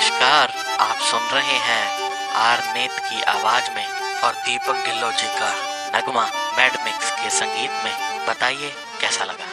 नमस्कार आप सुन रहे हैं आर नेत की आवाज में और दीपक ढिल्लो जी का नगमा मैड मिक्स के संगीत में बताइए कैसा लगा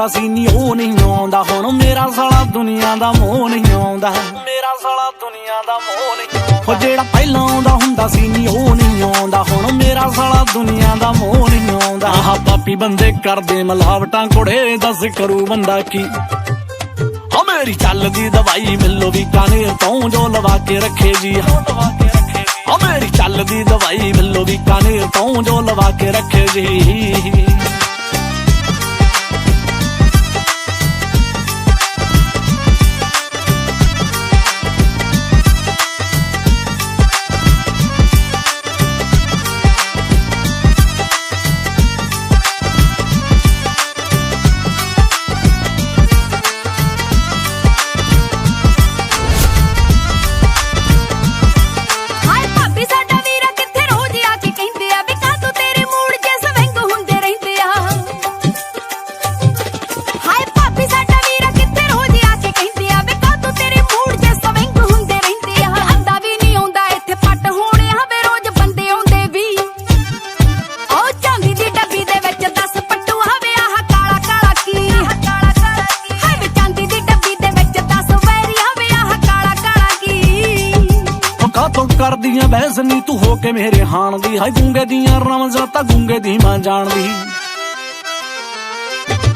ਆਉਂਦਾ ਸੀ, ਨੀ ਉਹ ਨਹੀਂ ਆਉਂਦਾ। ਹੁਣ ਮੇਰਾ ਸਾਲਾ ਦੁਨੀਆ ਦਾ ਮੋਹ ਨਹੀਂ ਆਉਂਦਾ। ਮੇਰਾ ਸਾਲਾ ਦੁਨੀਆ ਦਾ ਮੋਹ ਨਹੀਂ ਉਹ ਜਿਹੜਾ ਪਹਿਲਾਂ ਆਉਂਦਾ ਹੁੰਦਾ ਸੀ, ਨੀ ਉਹ ਨਹੀਂ ਆਉਂਦਾ। ਹੁਣ ਮੇਰਾ ਸਾਲਾ ਦੁਨੀਆ ਦਾ ਮੋਹ ਨਹੀਂ ਆਉਂਦਾ। ਆਹ ਪਾਪੀ ਬੰਦੇ ਕਰਦੇ ਮਲਾਵਟਾਂ, ਕੁੜੇ ਦੱਸ ਕਰੂ ਬੰਦਾ ਕੀ? ਓ ਮੇਰੀ ਚੱਲਦੀ ਦਵਾਈ ਮਿਲੋ ਵੀ ਕਾਨੇ ਤੋਂ ਜੋ ਲਵਾ ਕੇ ਰੱਖੇ ਜੀ। ਓ ਮੇਰੀ ਚੱਲਦੀ ਦਵਾਈ ਮਿਲੋ ਵੀ ਕਾਨੇ ਤੋਂ ਜੋ ਲਵਾ ਕੇ ਰੱਖੇ ਜੀ। ਹਾਏ ਗੂੰਗੇ ਦੀਆਂ ਰਮਜ਼ਾਂ ਤਾਂ ਗੂੰਗੇ ਦੀ ਮਾਂ ਜਾਣਦੀ।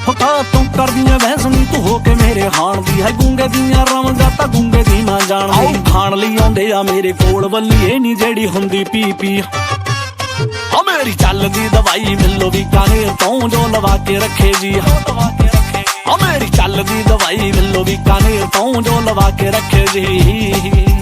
ਉਹ ਕਾਤੋਂ ਕਰਦੀਆਂ ਬਹਿਸ ਨੀ ਤੂੰ ਹੋ ਕੇ ਮੇਰੇ ਹਾਣ ਦੀ। ਹਾਏ ਗੂੰਗੇ ਦੀਆਂ ਰਮਜ਼ਾਂ ਤਾਂ ਗੂੰਗੇ ਦੀ ਮਾਂ ਜਾਣਦੀ। ਖਾਣ ਲਈ ਆਉਂਦੇ ਆ ਮੇਰੇ ਕੋਲ ਬੱਲੀਏ ਨੀ ਜਿਹੜੀ ਹੁੰਦੀ ਪੀ ਪੀ। ਓ ਮੇਰੀ ਚੱਲਦੀ ਦਵਾਈ ਮਿਲੋ ਵੀ ਕਾਨੇ ਤੋਂ ਜੋ ਲਵਾ ਕੇ ਰੱਖੇ ਜੀ। ਓ ਮੇਰੀ ਚੱਲਦੀ ਦਵਾਈ ਮਿਲੋ ਵੀ ਕਾਨੇ ਤੋਂ ਜੋ ਲਵਾ ਕੇ ਰੱਖੇ ਜੀ।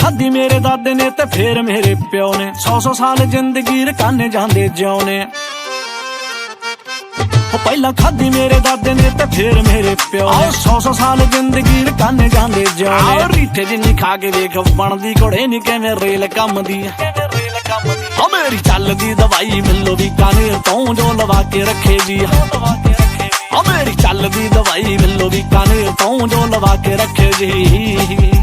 ਖਾਦੀ ਮੇਰੇ ਦਾਦੇ ਨੇ ਤੇ ਫੇਰ ਮੇਰੇ ਪਿਓ ਨੇ। 100-100 ਸਾਲ ਜ਼ਿੰਦਗੀ ਰਕਾਨੇ ਜਾਂਦੇ ਜਿਉਨੇ ਉਹ ਪਹਿਲਾਂ ਖਾਦੀ ਮੇਰੇ ਦਾਦੇ ਨੇ ਤੇ ਫੇਰ ਮੇਰੇ ਪਿਓ ਨੇ। 100-100 ਸਾਲ ਜ਼ਿੰਦਗੀ ਰਕਾਨੇ ਜਾਂਦੇ ਜਿਉਨੇ ਆਹ ਰੀਠੇ ਜਿੰਨੀ ਖਾ ਕੇ ਵੇਖ, ਬਣਦੀ ਘੋੜੇ ਨਹੀਂ ਕਿਵੇਂ ਰੇਲ ਕੰਮ ਦੀ ਉਹ ਮੇਰੀ ਚੱਲਦੀ ਦਵਾਈ ਮਿਲੋ ਵੀ ਕਾਨੇ ਤੋਂ ਜੋ ਲਵਾ ਕੇ ਰੱਖੇ ਜੀ ਉਹ ਮੇਰੀ ਚੱਲਦੀ ਦਵਾਈ ਮਿਲੋ ਵੀ ਕਾਨੇ ਤੋਂ ਜੋ ਲਵਾ ਕੇ ਰੱਖੇ ਜੀ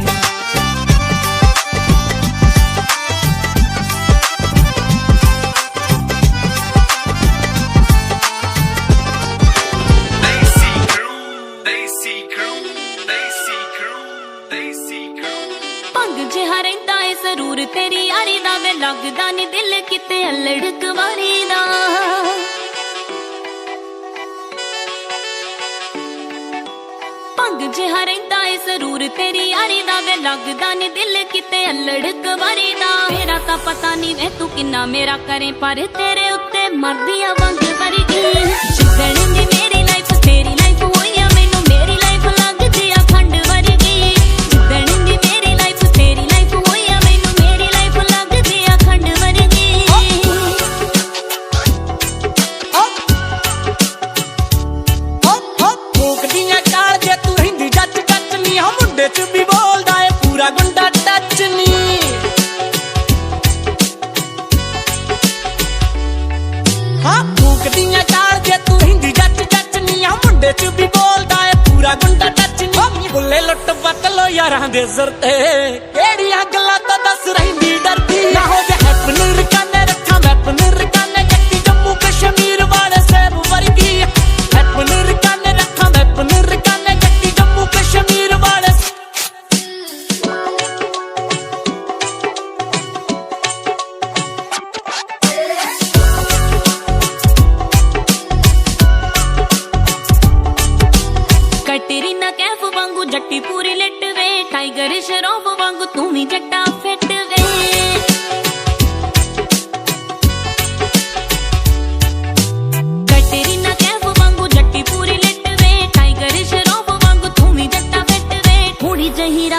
ਤੇਰੀ ਯਾਰੀ ਦਾ ਵੇ ਲੱਗਦਾ ਨੀ ਦਿਲ ਕਿਤੇ ਅਲੜ ਕੁਵਾਰੀ ਦਾ। ਭੰਗ ਜਿਹਾ ਰਹਿੰਦਾ ਏ ਜ਼ਰੂਰ, ਤੇਰੀ ਯਾਰੀ ਦਾ ਵੇ ਲੱਗਦਾ ਨੀ ਦਿਲ ਕਿਤੇ ਅਲੜ ਕੁਵਾਰੀ ਦਾ। ਮੇਰਾ ਤਾਂ ਪਤਾ ਨਹੀਂ ਵੇ ਤੂੰ ਕਿੰਨਾ ਮੇਰਾ ਕਰੇ, ਪਰ ਤੇਰੇ ਉੱਤੇ ਮਰਦੀ ਆ ਵੰਗ ਵਰਗੀ। ਜਿੱਦਣ ਚ ਵੀ ਬੋਲਦਾ ਏ, ਪੂਰਾ ਗੁੰਡਾ ਟੱਚ ਨਹੀਂ ਬੁੱਲੇ ਲੁੱਟ ਵੱਟ ਲੋ ਯਾਰਾਂ ਦੇ ਜ਼ਰ ਤੇ। ਕਿਹੜੀਆਂ ਗੱਲਾਂ ਤਾਂ ਦੱਸ ਰਹਿੰਦੀ ਡਰਦੀ। ਆਹੋ ਜੇ ਹੈਪਨਿੰਗ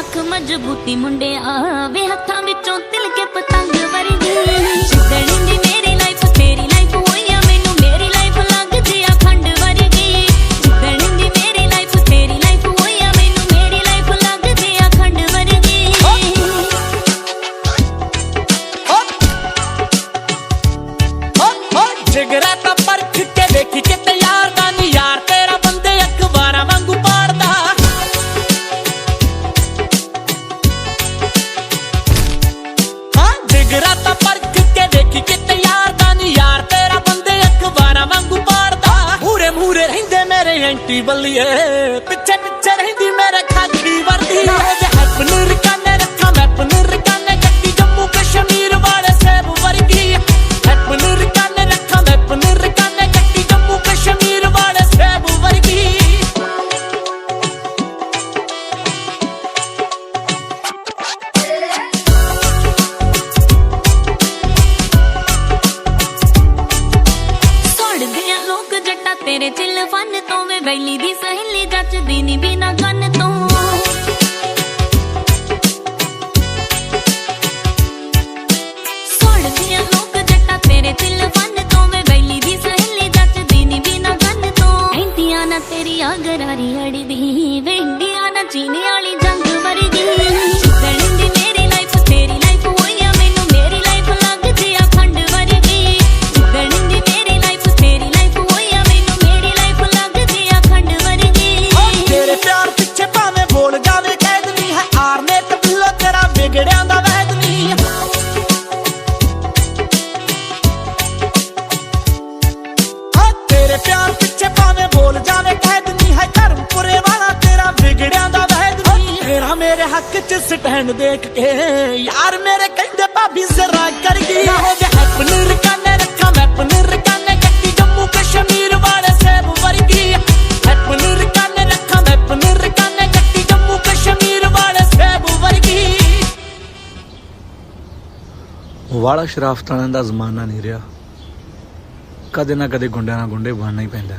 ਰੱਖ ਮਜ਼ਬੂਤੀ ਮੁੰਡਿਆਂ ਵੇ ਹੱਥਾਂ ਵਿੱਚੋਂ ਤਿਲ ਕੇ ਪਤੰਗ ਵਰਗੀ। ਸ਼ਰਾਫਤਾਂ ਦਾ ਜ਼ਮਾਨਾ ਨਹੀਂ ਰਿਹਾ। ਕਦੇ ਨਾ ਕਦੇ ਗੁੰਡਿਆਂ ਨਾਲ ਗੁੰਡੇ ਬਣਨਾ ਹੀ ਪੈਂਦਾ।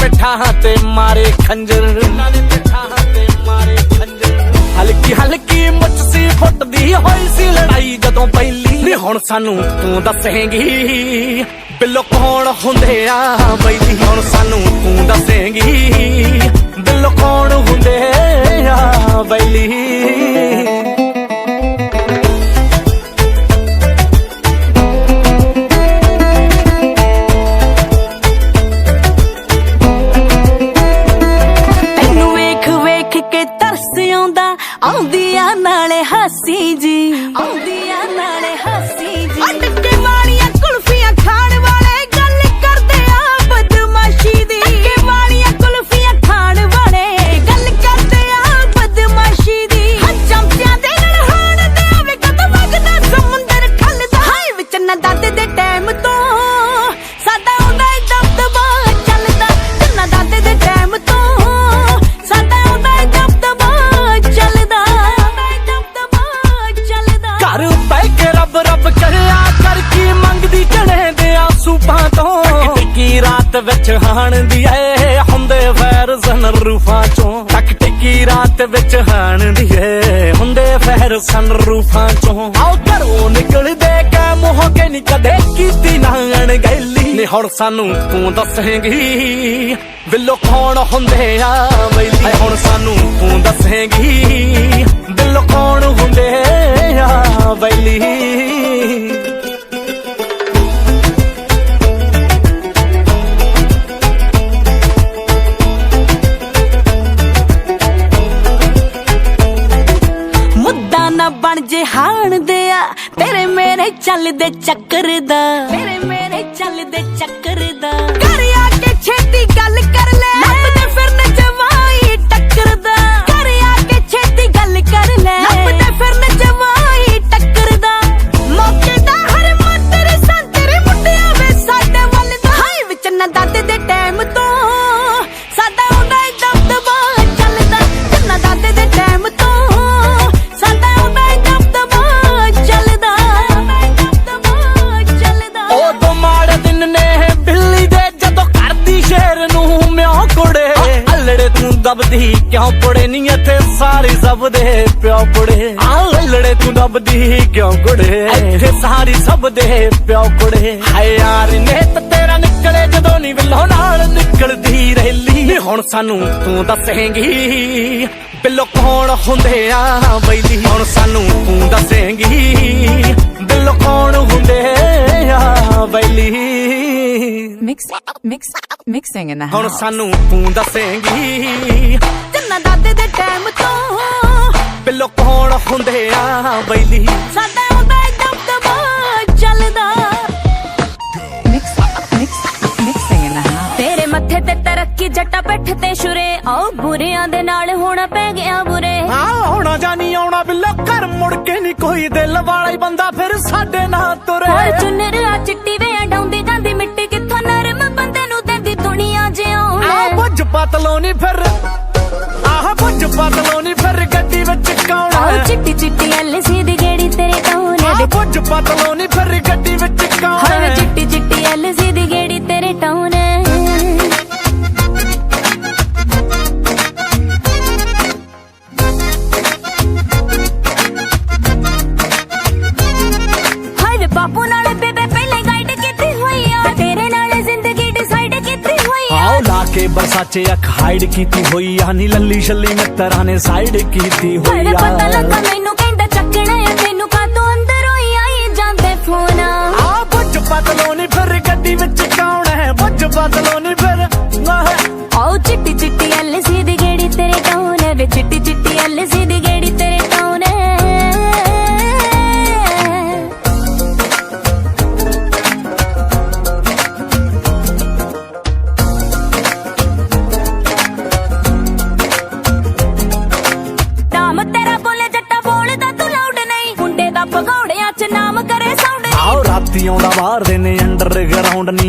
ਪਿੱਠਾਂ ਤੇ ਤੇ ਮਾਰੇ ਖੰਜਰ। ਹਲਕੀ ਹਲਕੀ ਮੁੱਛ ਸੀ ਫੁੱਟਦੀ ਹੋਈ ਸੀ ਲੜਾਈ ਜਦੋਂ ਪਹਿਲੀ। ਨੀ ਹੁਣ ਸਾਨੂੰ ਤੂੰ ਦੱਸੇਂਗੀ ਬਿੱਲੋ ਕੌਣ ਹੁੰਦੇ ਆ ਬਈ ਹੁਣ ਸਾਨੂੰ ਤੂੰ ਦੱਸੇਂਗੀ ਬਿੱਲੋ ਕੌਣ ਹੁੰਦੇ ਆ ਬਈ ਰੂਫਾਂ ਚੋਂ। ਆਓ ਘਰੋਂ ਨਿਕਲਦੇ ਕੈ ਮੋਹ ਕੇ ਨੀ ਕਦੇ ਕੀਤੀ ਨਾ ਅਣਗਹਿਲੀ ਨੀ ਹੁਣ ਸਾਨੂੰ ਤੂੰ ਦੱਸੇਂਗੀ ਬਿੱਲੋ ਕੌਣ ਹੁੰਦੇ ਆ ਹਾਏ ਹੁਣ ਸਾਨੂੰ ਤੂੰ ਦੱਸੇਂਗੀ ਬਿੱਲੋ ਕੌਣ ਹੁੰਦੇ ਆ ਬੈਲੀ ਚੱਲਦੇ ਚੱਕਰ ਦਾ। ਮੇਰੇ ਮੇਰੇ ਚੱਲਦੇ ਚੱਕਰ ਦਬਦੀ, ਕਿਉਂ ਪੜੇ ਨਹੀਂ ਇੱਥੇ ਸਾਰੇ ਸਭ ਦੇ? ਪਿਓ ਕੁੜੇ ਆ ਅਲੜੇ ਤੂੰ ਦਬਦੀ, ਕਿਉਂ ਕੁੜੇ ਇੱਥੇ ਸਾਰੀ ਸਭ ਦੇ ਪਿਓ ਕੁੜੇ ਹਾਏ ਯਾਰ ਨੇ ਤੇਰਾ ਨਿਕਲੇ ਜਦੋਂ ਨਹੀਂ ਬਿੱਲੋ ਨਾਲ ਨਿਕਲਦੀ ਰਹਿਲੀ ਹੁਣ ਸਾਨੂੰ ਤੂੰ ਦੱਸੇਂਗੀ ਬਿੱਲੋ ਕੌਣ ਹੁੰਦੇ ਆ ਬੈਲੀ? ਹੁਣ ਸਾਨੂੰ ਤੂੰ ਦੱਸੇਂਗੀ ਬਿੱਲੋ ਕੌਣ ਹੁੰਦੇ ਆ ਬੈਲੀ? Mix, mix, mixing in the ਹੁਣ house. ਸਾਨੂੰ ਤੂੰ ਦੱਸੇਂਗੀ ਚੰਨਾ ਦਾਦੇ ਦੇ ਟਾਈਮ ਤੋਂ ਬਿੱਲੋ ਕੌਣ ਹੁੰਦੇ ਆ ਬੈਲੀ? ਸਾਡਾ ਉਹਦਾ ਦਬਦਬਾ ਚੱਲਦਾ। ਮੱਥੇ ਤੇ ਤਰੱਕੀ ਜੱਟਾ ਪਿੱਠ ਤੇ ਸ਼ੁਰੇ ਆਓ ਬੁਰਿਆਂ ਦੇ ਨਾਲ ਹੋਣਾ ਪੈ ਗਿਆ ਬੁਰੇ। ਆ ਆਉਣਾ ਜਾਨੀ ਆਉਣਾ ਬਿੱਲੋ ਘਰ ਮੁੜ ਕੇ ਨਹੀਂ ਕੋਈ ਦਿਲ ਵਾਲਾ ਹੀ ਬੰਦਾ ਫਿਰ ਸਾਡੇ ਨਾਲ ਤੁਰੇ। ਹੋਰ ਚੁੰਨਰ ਆ ਚਿੱਟੀ ਵੇ ਡਾਉਂਦੀ ਜਾਂਦੀ ਮਿੱਟੀ ਕਿੱਥੋਂ ਨਰਮ ਬੰਦੇ ਨੂੰ ਦਿੰਦੀ ਦੁਨੀਆ ਆ ਜਿਉਂ ਬੁੱਝ ਪਤਲੋ ਨਹੀਂ ਫਿਰ ਆਹ ਬੁੱਝ ਪਤਲੋ ਨਹੀਂ ਫਿਰ ਗੱਡੀ ਵਿੱਚ ਕੌਣ ਹੈ? ਚਿੱਟੀ ਚਿੱਟੀ ਐਲਸੀ ਦੀ ਗੇੜੀ ਤੇਰੇ ਟਾਉਨੇ ਆ ਬੁੱਝ ਪਤਲੋ ਨਹੀਂ ਫਿਰ ਗੱਡੀ ਬਰਸਾਚੇ ਅੱਖ ਹਾਈਡ ਕੀਤੀ ਹੋਈ ਆ। ਨੀ ਲੱਲੀ ਛੱਲੀ ਮਿੱਤਰਾਂ ਨੇ ਸਾਈਡ ਕੀਤੀ ਹੋਈ ਵੇ ਪਤਾ ਆ ਲੱਗਾ ਮੈਨੂੰ ਕਹਿੰਦਾ ਚੱਕਣਾ ਆ ਤੈਨੂੰ ਕਾ ਤੂੰ ਅੰਦਰੋਂ ਹੀ ਆਈ ਜਾਂਦੇ ਫੋਨ ਆ। ਬੁੱਝ ਪਤਲੋ ਨਹੀਂ ਫਿਰ ਗੱਡੀ ਵਿੱਚ ਕੌਣ ਹੈ? ਬੁੱਝ ਪਤਲੋ ਨਹੀਂ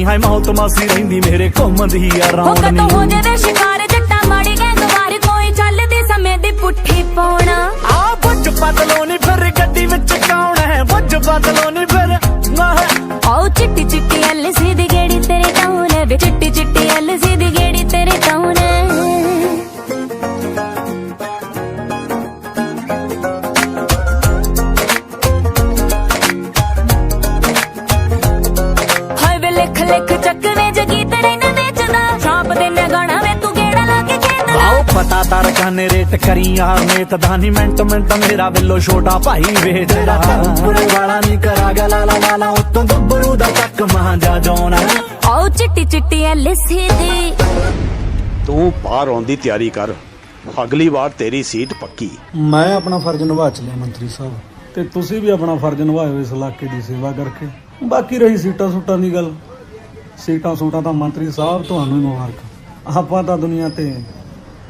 ਹਾਏ ਮੌਤ ਮਾਸੀ ਰਹਿੰਦੀ ਮੇਰੇ ਘੁੰਮਦੀ ਆ ਰਾਉਂਡ ਕਦੋਂ ਹੋ ਨਹੀਂ ਜਾਵੇ ਸ਼ਿਕਾਰ ਜੱਟਾ ਮਾੜੀ ਗੈਂਗਵਾਰ ਕੋਈ ਚੱਲਦੀ ਸਮੇਂ ਦੀ ਪੁੱਠੀ ਪਾਉਣਾ ਆ ਬੁੱਝ ਪਤਲੋ ਨਹੀਂ ਫਿਰ ਗੱਡੀ ਵਿੱਚ ਕੌਣ ਹੈ? ਬੁੱਝ ਪਤਲੋ ਨਹੀਂ ਫਿਰ ਆਹ ਆਓ ਚਿੱਟੀ ਚਿੱਟੀ ਐਲਸੀ ਦੀ ਗੇੜੀ ਤੇਰੇ ਟਾਉਨੇ ਵੇ ਚਿੱਟੀ ਚਿੱਟੀ ਆਓ ਪਤਾ ਤਰਕਾਂ ਨੇ ਰੇਟ ਕਰੀ ਯਾਰ ਨੇ ਤਦਾਨੀ ਮਿੰਟ ਮਿੰਟ ਮੇਰਾ ਬਿੱਲੋ ਛੋਟਾ ਭਾਈ ਵੇਚਦਾ ਪੂਰੇ ਵਾਲਾ ਨਹੀਂ ਕਰਾ ਗਿਆ ਲਾ ਲਾ ਲਾ ਉਤੋਂ ਗੱਭਰੂ ਦਾ ਚੱਕ ਮਾਂਜਾ ਜੋਣਾ ਆਓ ਚਿੱਟੀ ਚਿੱਟੀ ਐਲਸੀ ਦੀ। ਤੂੰ ਪਾਰ ਆਉਣ ਦੀ ਤਿਆਰੀ ਕਰ ਅਗਲੀ ਵਾਰ ਤੇਰੀ ਸੀਟ ਪੱਕੀ। ਮੈਂ ਆਪਣਾ ਫਰਜ਼ ਨਿਭਾ ਚਲਿਆ ਮੰਤਰੀ ਸਾਹਿਬ। ਤੇ ਤੁਸੀਂ ਵੀ ਆਪਣਾ ਫਰਜ਼ ਨਿਭਾਇਓ ਇਸ ਇਲਾਕੇ ਦੀ ਸੇਵਾ ਕਰਕੇ। ਬਾਕੀ ਰਹੀ ਸੀਟਾਂ ਸੂਟਾਂ ਦੀ ਗੱਲ। ਸੀਟਾਂ ਸੂਟਾਂ ਤਾਂ ਮੰਤਰੀ ਸਾਹਿਬ ਤੁਹਾਨੂੰ ਹੀ ਮੁਬਾਰਕ। ਆਪਾਂ ਤਾਂ ਦੁਨੀਆ ਤੇ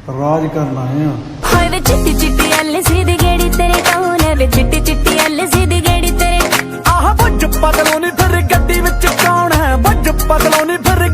ਰਾਜ ਕਰਨ ਆਏ ਆ। ਹਾਏ ਵੇ ਚਿੱਟੀ ਚਿੱਟੀ ਅੱਲ ਸਿੱਧੀ ਗੇੜੀ ਤੇਰੇ ਤੋਂ ਲੈ ਵੇ ਚਿੱਟੀ ਚਿੱਟੀ ਅੱਲ ਸਿੱਧੀ ਗੇੜੀ ਤੇਰੇ। ਆਹ ਵੱਜ ਪਤਲੋਂ ਨਹੀਂ ਫਿਰ ਗੱਡੀ ਵਿੱਚ ਕੌਣ ਹੈ? ਵੱਜ ਪਤਲੋਂ ਨਹੀਂ ਫਿਰ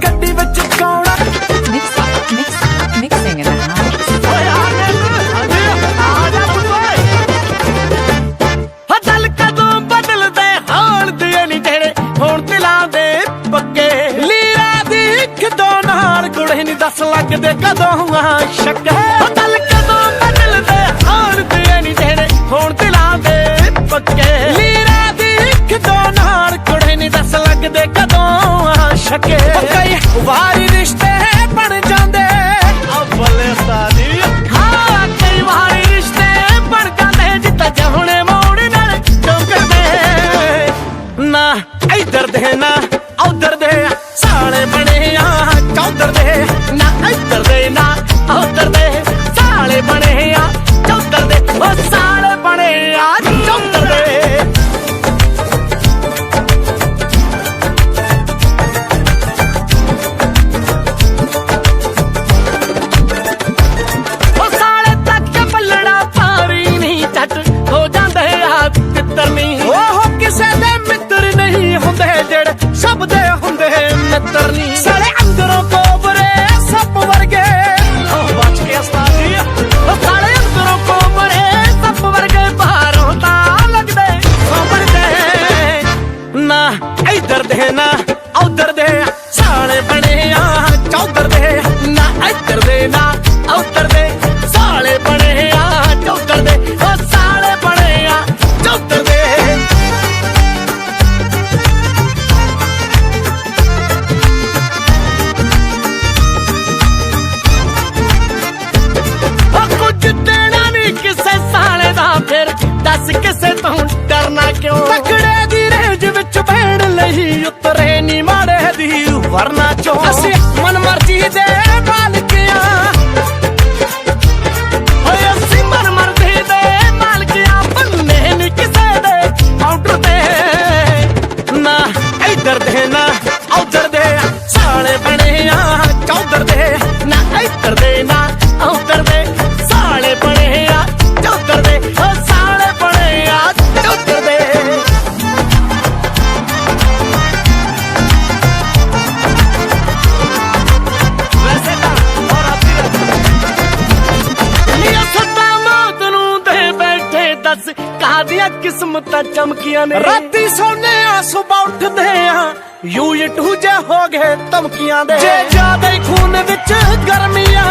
ਸਾਡੀਆਂ ਕਿਸਮਤਾਂ ਚਮਕੀਆਂ ਨੇ। ਰਾਤੀ ਸੋਨੇ ਆ ਸੁਬਾ ਉੱਠਦੇ ਆ ਯੂਨਿਟ ਹੋ ਜੇ ਹੋ ਗਏ ਧਮਕੀਆਂ ਦੇ। ਜੇ ਜ਼ਿਆਦਾ ਖੂਨ ਵਿੱਚ ਗਰਮੀ ਆ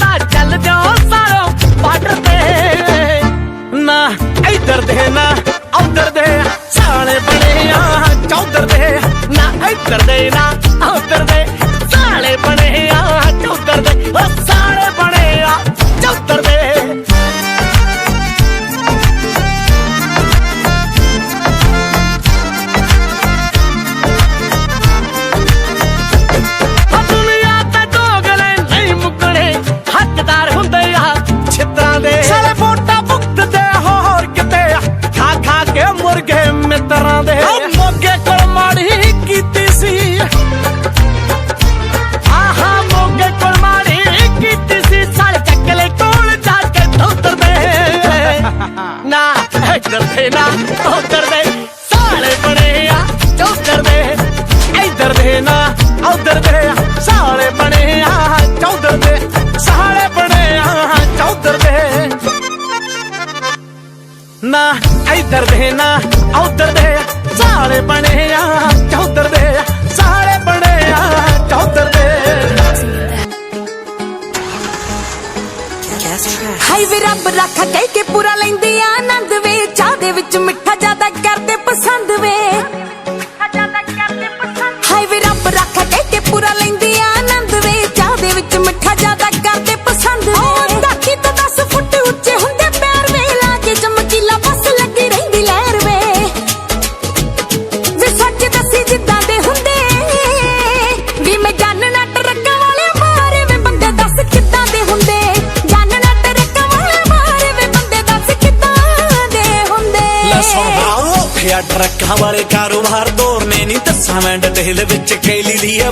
ਤਾਂ ਚੱਲ ਜਾਓ ਸਾਰੋ ਨਾ ਇਧਰ ਦੇ ਨਾ ਉਧਰ ਦੇ। ਸਾਲੇ ਬਣੇ ਆ ਚੌਧਰ ਦੇ। ਨਾ ਇਧਰ ਦੇ ਨਾ ਦੇ। ਬਣੇ ਆ ਚੌਧਰ ਦੇ। ਸਾਲੇ ਬਣੇ las. ਵਿੱਚ ਮਿੱਠਾ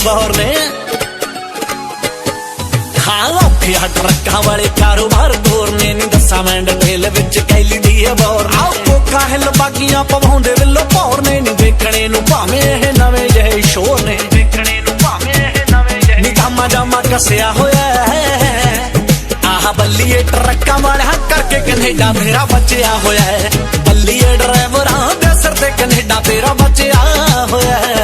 ਬਹੋਰਨੇ ਹਾਂ ਲੋਕੀ ਆ ਟਰੱਕਾਂ ਵਾਲੇ ਕਾਰੋਬਾਰ ਦੋਰਨੇ ਨਹੀਂ ਦੱਸਾਂ ਮੈਂ ਡਿਟੇਲ ਵਿੱਚ ਕੈਲੀ ਦੀ ਹੈ ਬੋਰ ਆਓ ਕੋਕਾ ਹਿੱਲ ਬਾਗੀਆਂ ਪਵਾਉਂਦੇ ਵਿੱਲੋ ਪੌਰਨੇ ਨਹੀਂ ਦੇਖਣੇ ਨੂੰ ਭਾਵੇਂ ਇਹ ਨਵੇਂ ਜਿਹੇ ਸ਼ੋਰ ਨੇ। ਦੇਖਣੇ ਨੂੰ ਭਾਵੇਂ ਇਹ ਨਵੇਂ ਜਿਹੇ ਨਿਗਾਮਾ ਜਾਮਾ ਕਸਿਆ ਹੋਇਆ ਹੈ। ਆਹ ਬੱਲੀਏ ਟਰੱਕਾਂ ਵਾਲਾ ਕਰਕੇ ਕੈਨੇਡਾ ਮੇਰਾ ਬਚਿਆ ਹੋਇਆ ਹੈ। ਬੱਲੀਏ ਡਰਾਈਵਰਾਂ ਦੇ ਸਿਰ ਤੇ ਕੈਨੇਡਾ ਤੇਰਾ ਬਚਿਆ ਹੋਇਆ ਹੈ।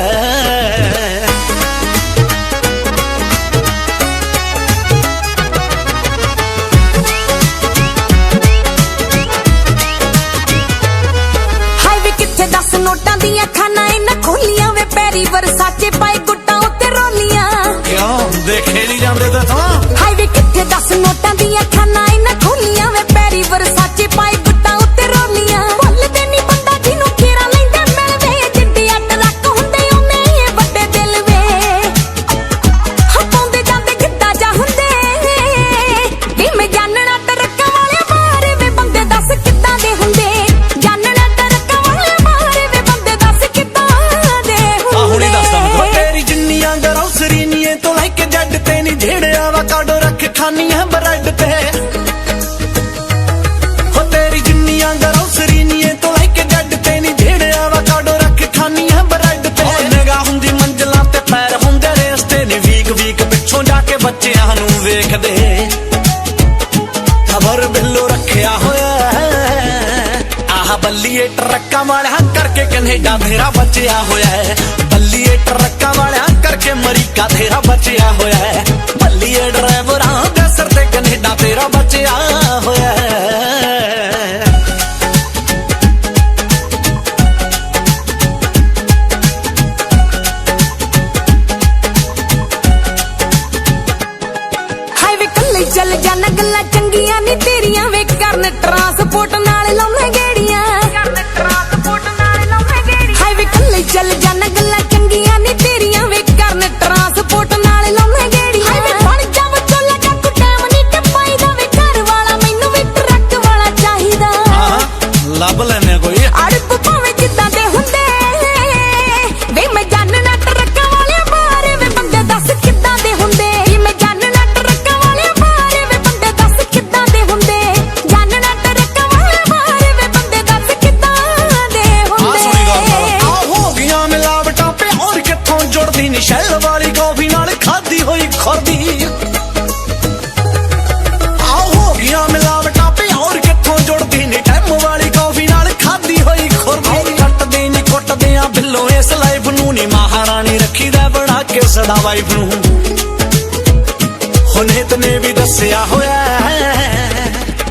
ਟਰੱਕਾਂ ਵਾਲਿਆਂ ਕਰਕੇ ਕੈਨੇਡਾ ਮੇਰਾ ਬਚਿਆ ਹੋਇਆ ਹੈ। ਬੱਲੀਏ ਟਰੱਕਾਂ ਵਾਲਿਆਂ ਕਰਕੇ ਅਮਰੀਕਾ ਤੇਰਾ ਬਚਿਆ ਹੋਇਆ ਹੈ। ਬੱਲੀਏ ਡਰਾਈਵਰਾਂ ਦੇ ਸਿਰ ਤੇ ਕੈਨੇਡਾ ਤੇਰਾ ਬਣਾ ਕੇ ਸਦਾ ਵਾਈਫ ਨੂੰ ਹੁਨੇਤ ਨੇ ਵੀ ਦੱਸਿਆ ਹੋਇਆ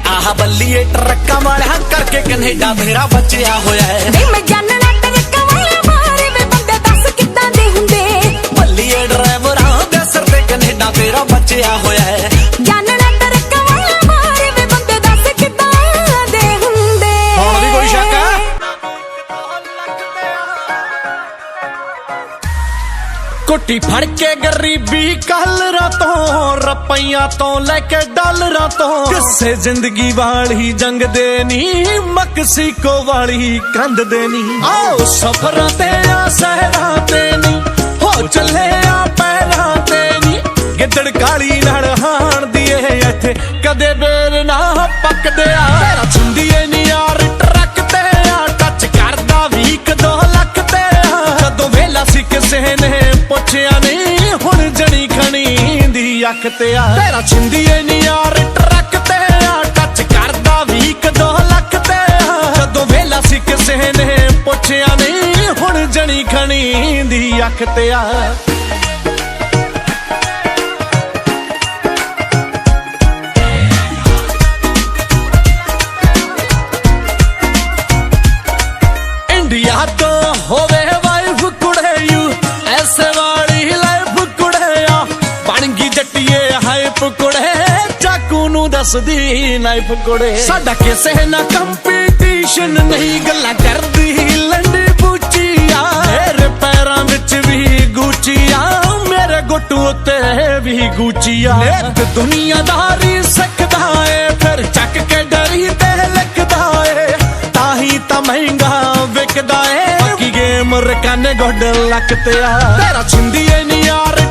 ਆਹ ਬੱਲੀਏ ਟਰੱਕਾਂ ਵਾਲਿਆਂ ਕਰਕੇ ਕੈਨੇਡਾ ਮੇਰਾ ਬਚਿਆ ਹੋਇਆ ਹੈ। ਵੇ ਮੈਂ ਜਾਣਨਾ ਟਰੱਕਾਂ ਵਾਲੇ ਬਾਰੇ ਵੇ ਬੰਦੇ ਦੱਸ ਕਿੱਦਾਂ ਦੇ ਹੁੰਦੇ? ਬੱਲੀਏ ਡਰਾਈਵਰਾਂ ਦੇ ਸਿਰ ਤੇ ਕੈਨੇਡਾ ਤੇਰਾ ਬਚਿਆ ਹੋਇਆ ਹੈ। ਕੁੱਟੀ ਫੜ ਕੇ ਗਰੀਬੀ ਕਲਰਾਂ ਤੋਂ ਰੁਪਈਆਂ ਤੋਂ ਲੈ ਕੇ ਡਾਲਰਾਂ ਤੋਂ ਕਿਸੇ ਜ਼ਿੰਦਗੀ ਵਾਲੀ ਜੰਗ ਦੇ ਨੀ ਮਕਸੀਕੋ ਵਾਲੀ ਕੰਧ ਦੇ ਨੀ ਆਓ ਸਫਰਾਂ ਤੇ ਆ ਸਹਿਰਾਂ ਤੇ ਨੀ ਹੋ ਚੱਲੇ ਆ ਪੈਰਾਂ ਤੇ ਨੀ ਗਿੱਦੜ ਕਾਲੀ ਨਾਲ ਹਾਣ ਦੀ ਇਹ ਇੱਥੇ ਕਦੇ ਦੀ ਤੇ ਆ। ਤੇਰਾ ਛਿੰਦੀ ਏ ਨੀ ਯਾਰ ਟਰੱਕ ਤੇ ਆ। ਟੱਚ ਕਰਦਾ ਵੀ ਇੱਕ ਦੋ ਲੱਖ ਤੇ ਆ। ਜਦੋਂ ਵੇਲਾ ਸੀ ਕਿਸੇ ਨੇ, ਪੁੱਛਿਆ ਨਹੀਂ ਹੁਣ ਜਣੀ ਖਣੀ ਦੀ ਅੱਖ ਤੇ ਆ। ਦੱਸਦੀ ਨਾਈਫ ਕੁੜੇ। ਸਾਡਾ ਕਿਸੇ ਨਾ ਕੰਪੀਟੀਸ਼ਨ ਨਹੀਂ ਗੱਲਾਂ ਕਰਦੀ ਲੰਡੀ ਬੂਚੀਆ। ਮੇਰੇ ਪੈਰਾਂ ਵਿੱਚ ਵੀ ਗੂਚੀਆ ਮੇਰੇ ਗੁੱਟੂ ਉੱਤੇ ਵੀ ਗੂਚੀਆ। ਨਿਤ ਦੁਨੀਆਦਾਰੀ ਸਿੱਖਦਾ ਏ ਫਿਰ ਚੱਕ ਕੇ ਡਰੀ ਤੇ ਲਿਖਦਾ ਏ। ਤਾਂ ਹੀ ਤਾਂ ਮਹਿੰਗਾ ਵਿਕਦਾ ਏ। ਬਾਕੀ ਗੇਮ ਰਕਾਨੇ ਗੋਡ ਲੱਕ ਤੇ ਆ। ਤੇਰਾ ਛਿੰਦੀ ਏ ਨੀ ਯਾਰ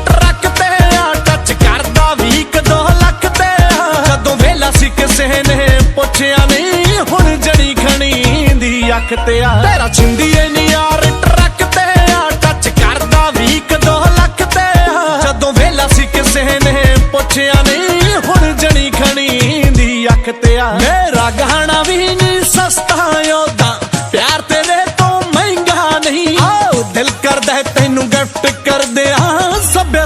ਸੀ ਕਿਸੇ ਨੇ ਪੁੱਛਿਆ ਨਹੀਂ ਹੁਣ ਜਣੀ ਖਣੀ ਦੀ ਅੱਖ ਤੇ ਆ। ਤੇਰਾ ਚਿੰਦੀ ਏ ਨੀ ਯਾਰ ਟਰੱਕ ਤੇ ਆ। ਟੱਚ ਕਰਦਾ ਵੀਕ 2 ਲੱਖ ਤੇ ਆ। ਜਦੋਂ ਵੇਲਾ ਸੀ ਕਿਸੇ ਨੇ ਪੁੱਛਿਆ ਨਹੀਂ ਹੁਣ ਜੜੀ ਖਣੀ ਦੀ ਅੱਖ ਤੇ ਆ। ਮੇਰਾ ਗਾਣਾ ਵੀ ਨਹੀਂ ਸਸਤਾ ਯੋਦਾ ਪਿਆਰ ਤੇਰੇ ਤੋਂ ਮਹਿੰਗਾ ਨਹੀਂ। ਆਓ ਦਿਲ ਕਰਦਾ ਤੈਨੂੰ ਗਿਫਟ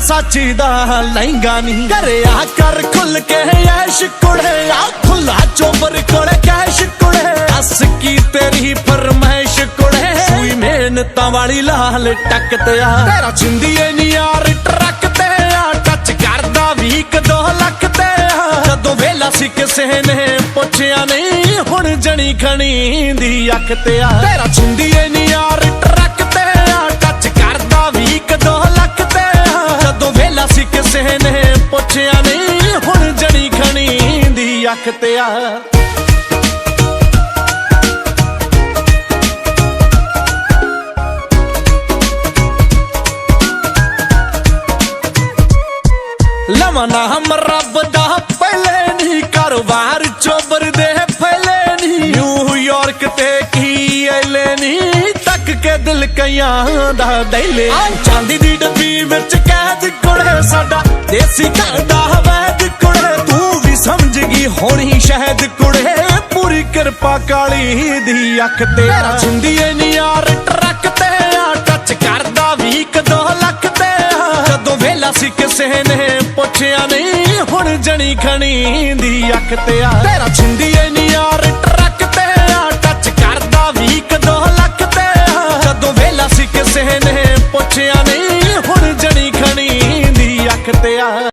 ਸਾਚੀ ਦਾ ਲਹਿੰਗਾ ਨਹੀਂ। ਕਰਿਆ ਕਰ ਖੁੱਲ ਕੇ ਐਸ਼ ਕੁੜੇ ਆ। ਖੁੱਲਾ ਚੋਬਰ ਕੋਲੇ ਕੈਸ਼ ਕੁੜੇ। ਦੱਸ ਕੀ ਤੇਰੀ ਫਰਮਾਇਸ਼ ਕੁੜੇ? ਸੂਈ ਮਿਹਨਤਾਂ ਵਾਲੀ ਲਾਲ ਟੱਕ ਤੇ ਆ। ਤੇਰਾ ਚਿੰਦੀਏ ਨੀ ਯਾਰ, ਟਰੱਕ ਤੇ ਆ। ਟੱਚ ਕਰਦਾ ਵੀ ਇੱਕ ਲੱਖ ਤੇ ਆ। ਜਦੋਂ ਵੇਲਾ ਸੀ ਕਿਸੇ ਨੇ ਪੁੱਛਿਆ ਨਹੀਂ, ਹੁਣ ਜਣੀ ਖਣੀ ਦੀ ਅੱਖ ਤੇ ਆ। ਤੇਰਾ ਚਿੰਦੀਏ ਨੀ ਯਾਰ, ਟਰੱਕ ਕਿਸੇ ਨੇ ਪੁੱਛਿਆ ਨਹੀਂ, ਹੁਣ ਜਣੀ ਖਣੀ ਦੀ ਅੱਖ ਤੇ ਆ। ਲਵਾਂ ਨਾਮ ਰੱਬ ਦਾ, ਪਹਿਲੇ ਨਹੀਂ ਕਾਰੋਬਾਰ ਚੋਬਰ ਦੇ ਫੈਲੇ ਨਹੀਂ ਨਿਊਯਾਰਕ ਤੇ ਕੀ ਐਲੇ ਨਹੀਂ ਤੱਕ ਕੇ ਦਿਲ ਕਈਆਂ ਦਾ ਦੈਲੇ ਚਾਂਦੀ ਦੀ ਡੱਬੀ ਵਿੱਚ ਵੈਦ ਕੋਲੇ ਸਾਡਾ ਦੇਸੀ ਘਰਦਾ ਵੈਦ ਕੋਲੇ ਤੂੰ ਵੀ ਸਮਝ ਗਈ ਹੋਣੀ ਸ਼ਹਿਦ ਕੋਲੇ ਪੂਰੀ ਕਿਰਪਾ ਕਾਲੀ ਦੀ ਅੱਖ ਤੇ। ਜਿੰਦੀ ਏ ਨੀ ਯਾਰ ਟਰੱਕ ਤੇ ਆ ਟੱਚ ਕਰਦਾ ਵੀਕ 2 ਲੱਖ ਤੇ ਜਦੋਂ ਵੇਲਾ ਸੀ ਕਿਸੇ ਨੇ ਪੁੱਛਿਆ ਨਹੀਂ ਹੁਣ ਜਣੀ ਖਣੀ ਦੀ ਅੱਖ ਤੇ ਆ। ਤੇਰਾ ਜਿੰਦੀ ਏ ਨੀ ਯਾਰ ਟਰੱਕ ਤੇ ਆ ਟੱਚ ਕਰਦਾ ਵੀਕ 2 ਲੱਖ ਤੇ ਜਦੋਂ ਵੇਲਾ ਸੀ ਕਿਸੇ ਨੇ ਪੁੱਛਿਆ ਰੱਖਤੇ ਆ